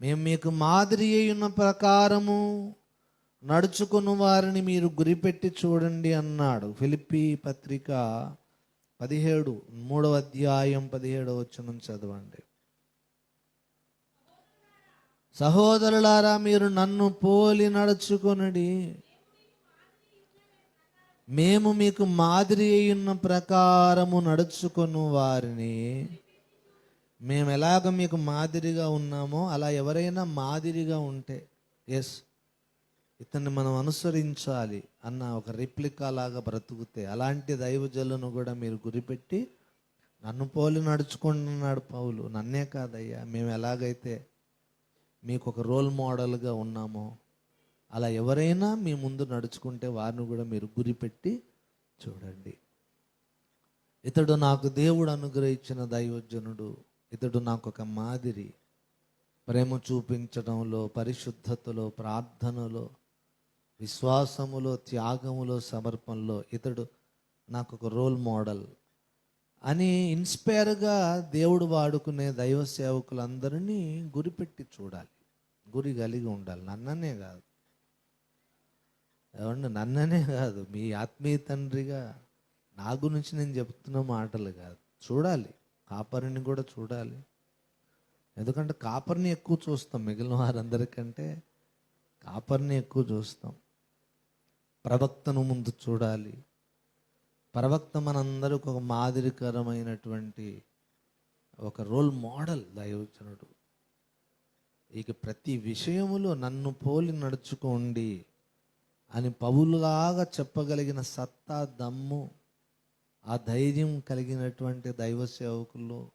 మేము మీకు మాదిరి అయిన ప్రకారము నడుచుకుని వారిని మీరు గురిపెట్టి చూడండి అన్నాడు. ఫిలిప్పి పత్రిక పదిహేడు మూడవ అధ్యాయం పదిహేడవ వచ్చనం చదవండి. సహోదరులారా మీరు నన్ను పోలి నడుచుకొనడి. మేము మీకు మాదిరి అయిన ప్రకారము నడుచుకొను వారిని. మేము ఎలాగ మీకు మాదిరిగా ఉన్నామో అలా ఎవరైనా మాదిరిగా ఉంటే ఎస్ ఇతన్ని మనం అనుసరించాలి అన్న ఒక రిప్లికా లాగా బ్రతుకుతే అలాంటి దైవజలను కూడా మీరు గురిపెట్టి నన్ను పోలి నడుచుకుంటున్నాడు పౌలు నన్నే కాదయ్యా మేము ఎలాగైతే మీకు ఒక రోల్ మోడల్గా ఉన్నామో అలా ఎవరైనా మీ ముందు నడుచుకుంటే వారిని కూడా మీరు గురిపెట్టి చూడండి. ఇతడు నాకు దేవుడు అనుగ్రహించిన దైవజనుడు ఇతడు నాకు ఒక మాదిరి ప్రేమ చూపించడంలో పరిశుద్ధతలో ప్రార్థనలో విశ్వాసములో త్యాగములో సమర్పణలో ఇతడు నాకు ఒక రోల్ మోడల్ అని ఇన్స్పైర్గా దేవుడు వాడుకునే దైవ సేవకులందరినీ గురిపెట్టి చూడాలి. గురి కలిగి ఉండాలి. నన్ననే కాదు. ఏమండి నన్ననే కాదు. మీ ఆత్మీయ తండ్రిగా నా గురించి నేను చెప్తున్న మాటలు కాదు. చూడాలి. కాపరిని కూడా చూడాలి. ఎందుకంటే కాపర్ని ఎక్కువ చూస్తాం మిగిలిన వారందరికంటే. కాపర్ని ఎక్కువ చూస్తాం. ప్రవక్తను ముందు చూడాలి. ప్రవక్త మనందరికి ఒక మాదిరికరమైనటువంటి ఒక రోల్ మోడల్ దైవజనుడు. ఇక ప్రతి విషయములో నన్ను పోలి నడుచుకోండి అని పౌలులాగా చెప్పగలిగిన సత్తా దమ్ము ఆ ధైర్యం కలిగినటువంటి దైవ సేవకులు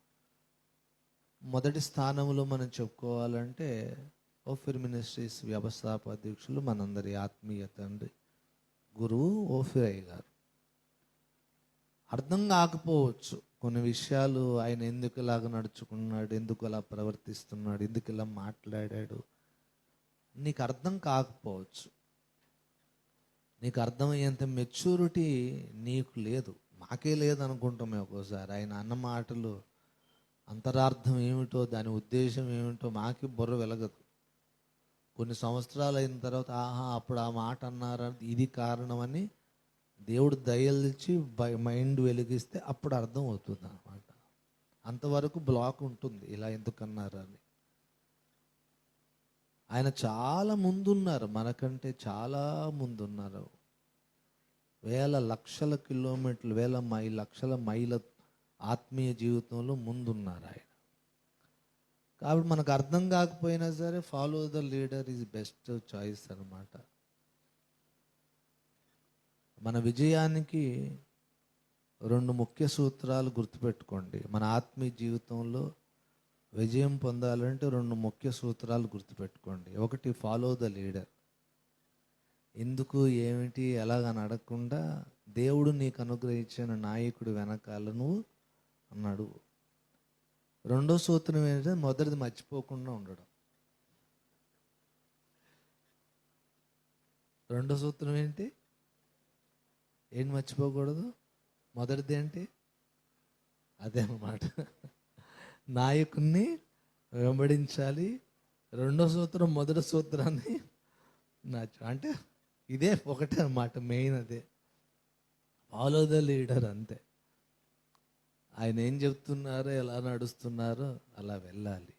మొదటి స్థానంలో మనం చెప్పుకోవాలంటే ఓఫిర్ మినిస్ట్రీస్ వ్యవస్థాపక అధ్యక్షులు మనందరి ఆత్మీయ తండ్రి గురువు ఓఫిరయ్య గారు. అర్థం కాకపోవచ్చు కొన్ని విషయాలు ఆయన ఎందుకు ఇలాగ నడుచుకున్నాడు ఎందుకు అలా ప్రవర్తిస్తున్నాడు ఎందుకు ఇలా మాట్లాడాడు. నీకు అర్థం కాకపోవచ్చు. నీకు అర్థమయ్యేంత మెచ్యూరిటీ నీకు లేదు. మాకే లేదనుకుంటాం మేము ఒక్కోసారి. ఆయన అన్న మాటలు అంతరార్థం ఏమిటో దాని ఉద్దేశం ఏమిటో మాకి బుర్ర వెలగదు. కొన్ని సంవత్సరాలు అయిన తర్వాత ఆహా అప్పుడు ఆ మాట అన్నారు? ఇది కారణమని దేవుడు దయలిచ్చి మైండ్ వెలిగిస్తే అప్పుడు అర్థం అవుతుంది అనమాట అంతవరకు బ్లాక్ ఉంటుంది ఇలా ఎందుకన్నారు అని. ఆయన చాలా ముందున్నారు మనకంటే చాలా ముందున్నారు. వేల లక్షల కిలోమీటర్లు వేల మై లక్షల మైల ఆత్మీయ జీవితంలో ముందున్నారు ఆయన. కాబట్టి మనకు అర్థం కాకపోయినా సరే follow the leader is best choice అనమాట మన విజయానికి రెండు ముఖ్య సూత్రాలు గుర్తుపెట్టుకోండి. మన ఆత్మీయ జీవితంలో విజయం పొందాలంటే రెండు ముఖ్య సూత్రాలు గుర్తుపెట్టుకోండి. ఒకటి ఫాలో ద లీడర్ ఎందుకు ఏమిటి ఎలాగని అడగకుండా దేవుడు నీకు అనుగ్రహించిన నాయకుడు వెనకాల నువ్వు అన్నాడు రెండో సూత్రం ఏంటంటే మొదటిది మర్చిపోకుండా ఉండడం. రెండో సూత్రం ఏంటి? ఏం మర్చిపోకూడదు? మొదటిది ఏంటి? అదే అన్నమాట. నాయకుణ్ణి వెంబడించాలి. రెండో సూత్రం మొదటి సూత్రాన్ని నచ్చ అంటే ఇదే ఒకటే అన్నమాట మెయిన్ అదే. ఫాలో ద లీడర్ అంతే. ఆయన ఏం చెప్తున్నారో ఎలా నడుస్తున్నారో అలా వెళ్ళాలి.